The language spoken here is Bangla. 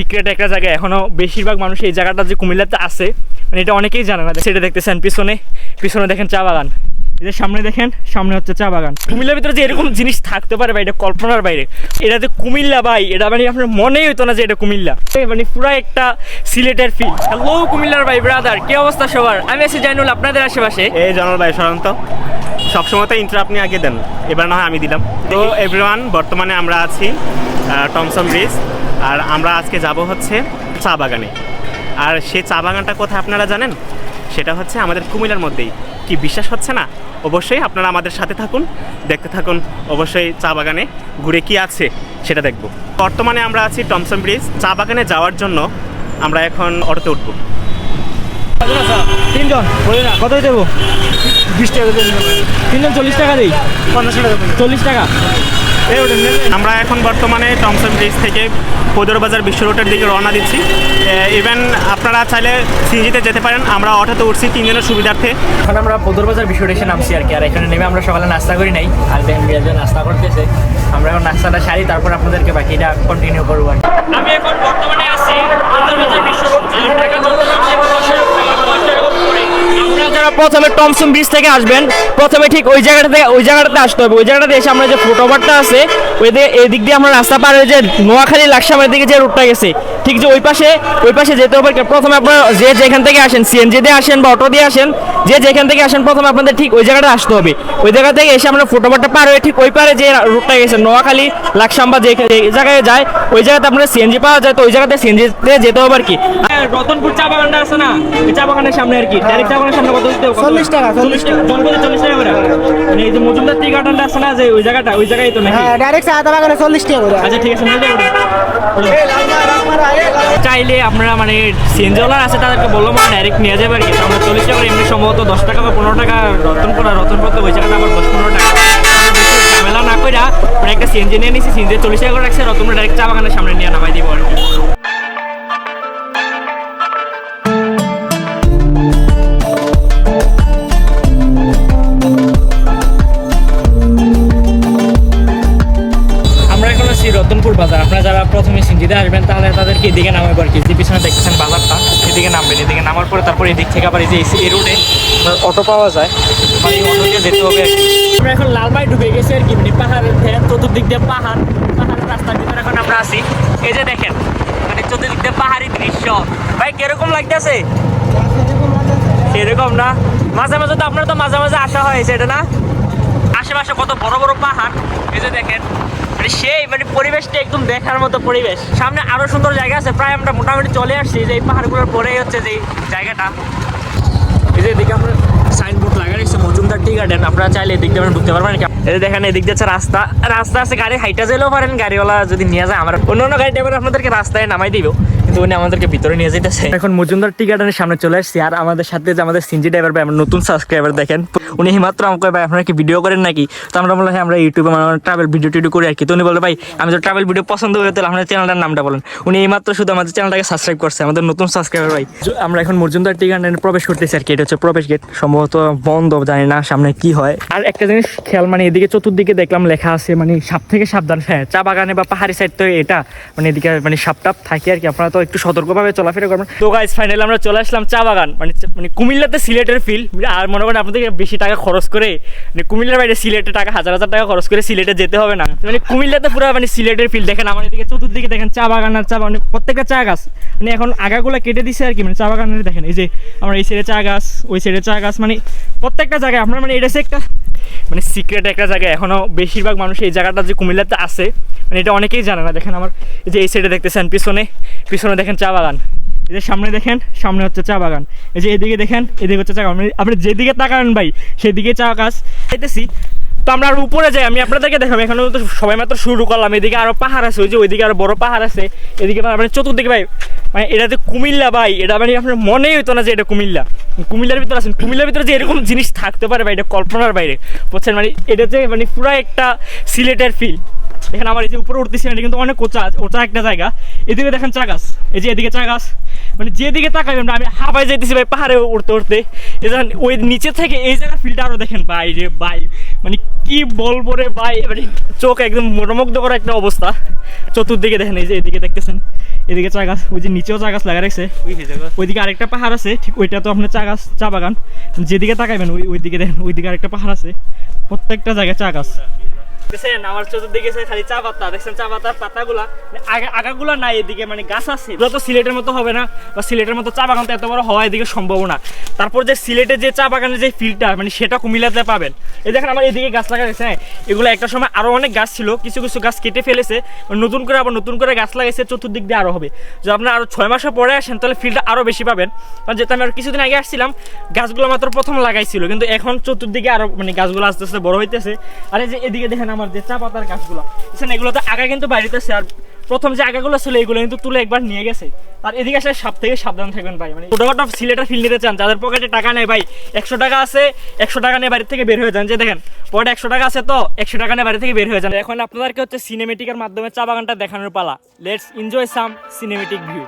সিক্রেট একটা জায়গা এখনও বেশিরভাগ মানুষ এই জায়গাটা যে কুমিল্লাতে আছে মানে এটা অনেকেই জানে না। সেটা দেখতেছেন পিছনে পিছনে দেখেন চা বাগান। এদের সামনে দেখেন, সামনে হচ্ছে চা বাগান। কুমিল্লার ভিতরে যে এরকম জিনিস থাকতে পারে ভাই, এটা কল্পনার বাইরে। এটা যে কুমিল্লা ভাই, এটা মানে আপনার মনেই হতো না যে এটা কুমিল্লা। মানে পুরো একটা সিলেটের ফিল হ্যালো কুমিল্লার ভাই ব্রাদার কি অবস্থা সবার? আমি আছি জাইনুল, আপনাদের আশেপাশে। এই জনল ভাই, সাধারণত সবসময় তো ইন্টার আপনি আগে দেন। এবার না আমি দিলাম। তো এভরিওয়ান বর্তমানে আমরা আছি টমসন ব্রিজ আর আমরা আজকে যাব হচ্ছে চা বাগানে। আর সেই চা বাগানটা কোথায় আপনারা জানেন? সেটা হচ্ছে আমাদের কুমিল্লার মধ্যেই। কি বিশ্বাস হচ্ছে না? অবশ্যই আপনারা আমাদের সাথে থাকুন দেখতে থাকুন অবশ্যই চা বাগানে ঘুরে কি আছে সেটা দেখব। বর্তমানে আমরা আছি টমসন ব্রিজ। চা বাগানে যাওয়ার জন্য আমরা এখন অটোতে উঠবো। তিনজন? বলে না কত দেবো? বিশ টাকা তিনজন চল্লিশ টাকা দিই? পঞ্চাশ টাকা চল্লিশ টাকা? আমরা এখন বর্তমানে টমসন ব্রিজ থেকে বাজার বিশ্ব রোডের দিকে রওনা দিচ্ছি। ইভেন আপনারা চাইলে সিনজিতে যেতে পারেন আমরা অটোতে উঠছি তিনজনের সুবিধার্থে। এখন আমরা বদরবাজার বিষয়টা এসে নামছি আর কি আর এখানে নেমে আমরা সকালে নাস্তা করি নাই আর দেখেন বিয়ারজন নাস্তা করতেছে। আমরা এখন নাস্তাটা সারি তারপর আপনাদেরকে বাকিটা কন্টিনিউ করব আর আমি এখন বর্তমানে আছি বদরবাজার বিশ্ব রোড ঢাকা আপনারা যারা প্রথমে টমসন ব্রিজ থেকে আসবেন, প্রথমে ঠিক ওই জায়গাটাতে ওই জায়গাটাতে আসতে হবে। ওই জায়গাটাতে এসে আমরা যে ফুটওভারটা আছে, ওই দিকে এই দিক দিয়ে আমরা রাস্তা পার হয়ে যে নোয়াখালী লাকসামের দিকে যে রুটটা গেছে, ঠিক যে ওই পাশে ওই পাশে যেতে হবে। প্রথমে আপনারা যে যেখান থেকে আসেন সিএনজি দিয়ে আসেন বা অটো দিয়ে আসেন, যে যেখান থেকে আসেন প্রথমে আপনাদের ঠিক ওই জায়গাটা আসতে হবে। ওই জায়গা থেকে এসে আমরা ফুটওভারটা পার হয়ে ঠিক ওই পারে যে রুটটা গেছে, নোয়াখালী, লাকসাম বা যে জায়গায় যায়, ওই জায়গাতে আপনার সিএনজি পাওয়া যায়। তো ওই জায়গাতে সিএনজিতে যেতে হবে আর কি। রতনপুর চা বাগানটা আছে না? চা বাগানের সামনে আর কি। ডাইরেক্ট বাগানের সামনে কত দিতে চল্লিশ টাকা, চল্লিশ টাকা। জনপদে চল্লিশ টাকা করে? মানে এই যে মজুমদার টি গার্ডেনটা আছে না যে ওই জায়গাটা ওই জায়গায় তো নাকি? হ্যাঁ ডাইরেক্ট চা বাগানে চল্লিশ টাকা করে। আচ্ছা ঠিক আছে চাইলে আপনারা মানে সিএনজিওয়ালার আছে তাদেরকে বললাম মানে ডাইরেক্ট নিয়ে যাবে আর কি। আমরা চল্লিশ টাকা এমনি সম্ভবত দশ টাকা বা পনেরো টাকা রতনপুর আর রতনপুর তো ওই জায়গাটা আবার দশ পনেরো টাকা। ঝামেলা না করে একটা সিএনজি নিয়ে নিছি সিএনজি চল্লিশ টাকা করে রাখছে রতনপুর ডাইরেক্ট চা বাগানের সামনে নিয়ে নামাই দিব আর কি। তাদেরকে এদিকে নামাবো আর কি? যে পিছনে দেখতেছেন বাজারটা, এদিকে নামবেন, এদিকে নামার পরে তারপরে এদিক থেকে আবার এই যে এই রোডে অটো পাওয়া যায়। মানে অটো দিয়ে যেতে হবে আমরা এখন লালমাই ঢুকে গেছি আর কি মানে পাহাড়ের চতুর্দিক দিয়ে পাহাড়, পাহাড়ের রাস্তার ভিতরে এখন আমরা আছি। এই যে দেখেন মানে চতুর্দিক দিয়ে পাহাড়ি দৃশ্য। ভাই, কীরকম লাগতেছে? এরকম না? মাঝে মাঝে তো আপনার তো মাঝে মাঝে আসা হয়, সেটা না? আশেপাশে কত বড় বড় পাহাড়, এই যে দেখেন মানে সেই মানে পরিবেশটা একদম দেখার মতো পরিবেশ। সামনে আরও সুন্দর জায়গা আছে, প্রায় আমরা মোটামুটি চলে আসছি যে এই পাহাড়গুলোর পরেই হচ্ছে যে জায়গাটা। এই যে এদিকে আমরা সাইনবোর্ড লাগা রয়েছে মজুমদার টি গার্ডেন আপনারা চাইলে এদিক দিয়ে ঢুকতে পারবেন। এই দেখেন, এদিক দিয়ে রাস্তা রাস্তা আছে, গাড়ি হাইটা যেলেও পারেন, গাড়িওয়ালা যদি নিয়ে যায়, আমরা অন্য অন্য গাড়ি এবার আপনাদেরকে রাস্তায় নামাই দিব। কিন্তু উনি আমাদেরকে ভিতরে নিয়ে যেতেছে এখন মজুমদার টি গার্ডেনের সামনে চলে আসছি আর আমাদের সাথে যে আমাদের সিনজি ড্রাইভার ভাই আমার নতুন সাবস্ক্রাইবার দেখেন। উনি মাত্র আমাকে ভাই আপনারা কি ভিডিও করেন নাকি? তো আমরা বললাম হ্যাঁ আমরা ইউটিউবে মানে ট্রাভেল ভিডিও টিডিও করি আর কি। তো উনি বলে ভাই আমি তো ট্রাভেল ভিডিও পছন্দ করি তাহলে আপনার চ্যানেলটার নামটা বলেন। উনি এইমাত্র শুধু আমাদের চ্যানেলটাকে সাবস্ক্রাইব করছে আমাদের নতুন সাবস্ক্রাইবার ভাই। আমরা এখন মজুমদার টি গার্ডেনে প্রবেশ করতেছি আর কি এটা হচ্ছে প্রবেশ গেট সম্ভবত বন্ধ জানি না সামনে কি হয়। আর একটা জিনিস খেয়াল মানে এদিকে চতুর্দিকে দেখলাম লেখা আছে মানে সাপ থেকে সাবধান। হ্যাঁ চা বাগানে বা পাহাড়ি সাইড তো এটা মানে এদিকে মানে সাপ টাপ থাকে আর কি। আপনারা তো একটু সতর্কভাবে চলাফেরা করবেন। তো গাইজ ফাইনালি আমরা চলে আসলাম চা বাগান। মানে মানে কুমিল্লাতে সিলেটের ফিল আর মনে করেন আপনাদের বেশি টাকা খরচ করে মানে কুমিল্লার বাইরে সিলেটে টাকা, হাজার হাজার টাকা খরচ করে সিলেটে যেতে হবে না। মানে কুমিল্লাতে পুরো মানে সিলেটের ফিল দেখেন আমার এদিকে চতুর্দিকে দেখেন চা বাগান আর চা মানে প্রত্যেকটা চা গাছ। মানে এখন আগাগুলো কেটে দিছে আর কি মানে চা বাগানের দেখেন, এই যে আমার এই সাইডে চা গাছ, ওই সাইডে চা গাছ মানে প্রত্যেকটা জায়গায় আপনার মানে এটা একটা মানে সিক্রেট একটা জায়গা এখনও বেশিরভাগ মানুষ এই জায়গাটা যে কুমিল্লাতে আসে মানে এটা অনেকেই জানে না। দেখেন আমার এই যে এই সাইডে দেখতেছেন, পিছনে পিছনে দেখেন চা বাগান। এই যে সামনে দেখেন, সামনে হচ্ছে চা বাগান। এই যে এদিকে দেখেন, এদিকে হচ্ছে চা বাগান। মানে আপনি যেদিকে তাকান ভাই, সেদিকে চা গাছ। যেতেছি তো আমরা আর উপরে যাই, আমি আপনাদেরকে দেখাবো। এখানে তো সবাই মাত্র শুরু করলাম। এদিকে আরও পাহাড় আছে, ওই যে ওইদিকে আরও বড় পাহাড় আছে। এদিকে মানে চতুর্দিকে ভাই মানে এটা যে কুমিল্লা ভাই, এটা মানে আপনার মনেই হতো না যে এটা কুমিল্লা। কুমিল্লার ভিতরে আছেন। কুমিল্লার ভিতরে যে এরকম জিনিস থাকতে পারে ভাই, এটা কল্পনার বাইরে। বলছেন মানে এটা যে মানে পুরো একটা সিলেটের ফিল দেখেন আমার এই যে উপরে উঠতেছি এটা কিন্তু অনেক উঁচা উঁচা একটা জায়গা। এদিকে দেখেন চা গাছ এই যে এদিকে চা গাছ মানে যেদিকে তাকাবেন আমি হাবাই যাইতেছি ভাই পাহাড়ে উঠতে উঠতে এই দেখেন ওই নিচে থেকে এই জায়গার ফিল্টার আরও দেখেন ভাই রে ভাই মানে কি বলব রে ভাই মানে চোখ একদম মনোমুগ্ধ করা একটা অবস্থা। চতুর্দিকে দেখেন এই যে এদিকে দেখতেছেন এদিকে চা গাছ ওই যে নিচেও চা গাছ লাগা রাখছে। ওইদিকে আরেকটা পাহাড় আছে ঠিক ওইটা তো আপনার চা গাছ চা বাগান। যেদিকে তাকাইবেন ওই ওইদিকে দেখেন ওইদিকে আরেকটা পাহাড় আছে। প্রত্যেকটা জায়গায় চা গাছ। দেখছেন, আমার চতুর্দিকে খালি চা পাতা, দেখছেন চা পাতার পাতাগুলা, আগা আগাগুলা নাই এদিকে মানে গাছ আছে। এগুলো তো সিলেটের মতো হবে না, বা সিলেটের মতো চা বাগান তো এত বড় হওয়া এদিকে সম্ভব না। তারপর যে সিলেটের যে চা বাগানের যে ফিল্ডটা মানে সেটা কুমিল্লাতে পাবেন। এই দেখেন আমার এদিকে গাছ লাগা গেছে হ্যাঁ? এগুলো একটা সময় আরও অনেক গাছ ছিল, কিছু কিছু গাছ কেটে ফেলেছে নতুন করে আবার নতুন করে গাছ লাগাইছে, চতুর্দিক দিয়ে আরও হবে। যদি আপনার আরও ছয় মাসে পরে আসেন, তাহলে ফিল্ডটা আরও বেশি পাবেন। কারণ যেহেতু আমি আর কিছুদিন আগে আসছিলাম, গাছগুলো মাত্র প্রথম লাগাইছিল, কিন্তু এখন চতুর্দিকে আরও মানে গাছগুলো আস্তে আস্তে বড় হইতেছে। আর এই যে এদিকে দেখেন আমার যে চা পাতার গাছগুলো। দেখছেন এগুলো তো আগা কিন্তু বাড়িতেছে আর প্রথম যে আগাগুলো ছিল, এগুলো কিন্তু তুলে একবার নিয়ে গেছে। আর এদিকে আসলে সব থেকে সাবধান থাকবেন ভাই মানে ছোটখাটো সিলেটের ফিল নিতে চান, যাদের পকেটে টাকা নেই ভাই, একশো টাকা আছে, একশো টাকা নিয়ে বাড়ি থেকে বের হয়ে যান। যে দেখেন পকেটে একশো টাকা আছে তো, একশো টাকা নিয়ে বাড়ি থেকে বের হয়ে যান। এখন আপনাদেরকে হচ্ছে সিনেমেটিকের মাধ্যমে চা বাগানটা দেখানোর পালা। Let's enjoy some cinematic view